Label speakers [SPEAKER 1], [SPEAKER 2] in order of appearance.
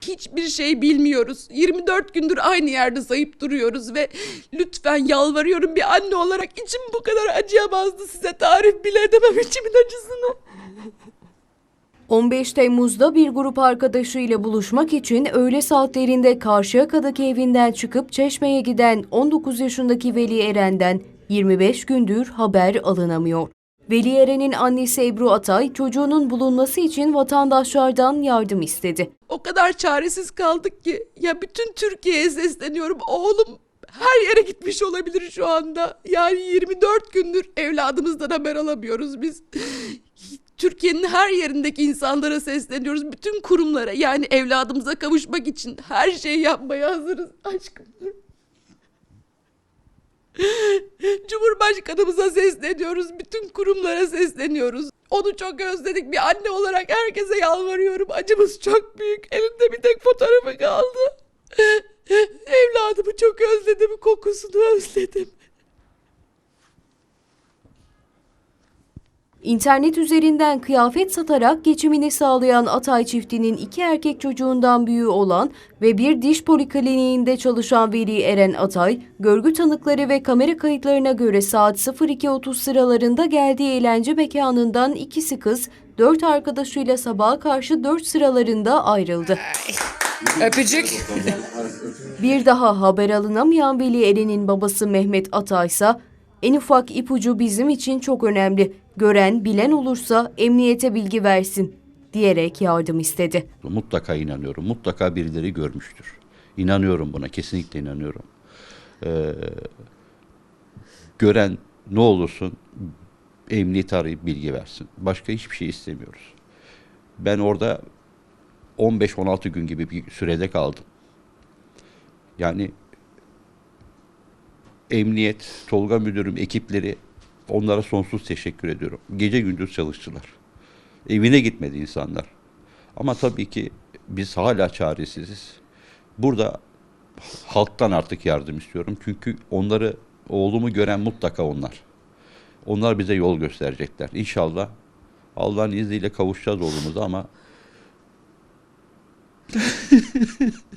[SPEAKER 1] Hiçbir şey bilmiyoruz. 24 gündür aynı yerde zayıf duruyoruz ve lütfen yalvarıyorum bir anne olarak içim bu kadar acıyamazdı size tarif bile edemem içimin acısını.
[SPEAKER 2] 15 Temmuz'da bir grup arkadaşıyla buluşmak için öğle saatlerinde Karşıyaka'daki evinden çıkıp Çeşme'ye giden 19 yaşındaki Veli Eren'den 25 gündür haber alınamıyor. Veli Eren'in annesi Ebru Atay çocuğunun bulunması için vatandaşlardan yardım istedi.
[SPEAKER 1] O kadar çaresiz kaldık ki ya bütün Türkiye'ye sesleniyorum. Oğlum her yere gitmiş olabilir şu anda. Yani 24 gündür evladımızdan haber alamıyoruz biz. Türkiye'nin her yerindeki insanlara sesleniyoruz. Bütün kurumlara yani evladımıza kavuşmak için her şeyi yapmaya hazırız. Aşkım. Cumhurbaşkanımıza sesleniyoruz. Bütün kurumlara sesleniyoruz. Onu çok özledik. Bir anne olarak herkese yalvarıyorum. Acımız çok büyük. Elimde bir tek fotoğrafı kaldı. Evladımı çok özledim. Kokusunu özledim.
[SPEAKER 2] İnternet üzerinden kıyafet satarak geçimini sağlayan Atay çiftinin iki erkek çocuğundan büyüğü olan ve bir diş polikliniğinde çalışan Veli Eren Atay, görgü tanıkları ve kamera kayıtlarına göre saat 02.30 sıralarında geldiği eğlence mekanından ikisi kız, dört arkadaşıyla sabaha karşı dört sıralarında ayrıldı.
[SPEAKER 3] Öpücük.
[SPEAKER 2] Bir daha haber alınamayan Veli Eren'in babası Mehmet Atay ise en ufak ipucu bizim için çok önemli. Gören, bilen olursa emniyete bilgi versin diyerek yardım istedi.
[SPEAKER 4] Mutlaka inanıyorum. Mutlaka birileri görmüştür. İnanıyorum buna. Kesinlikle inanıyorum. Ee, gören ne olursun emniyet arayıp bilgi versin. Başka hiçbir şey istemiyoruz. Ben orada 15-16 gün gibi bir sürede kaldım. Yani emniyet, Tolga müdürüm, ekipleri onlara sonsuz teşekkür ediyorum. Gece gündüz çalıştılar. Evine gitmedi insanlar. Ama tabii ki biz hala çaresiziz. Burada halktan artık yardım istiyorum. Çünkü onları, oğlumu gören mutlaka onlar. Onlar bize yol gösterecekler. İnşallah Allah'ın izniyle kavuşacağız oğlumuza ama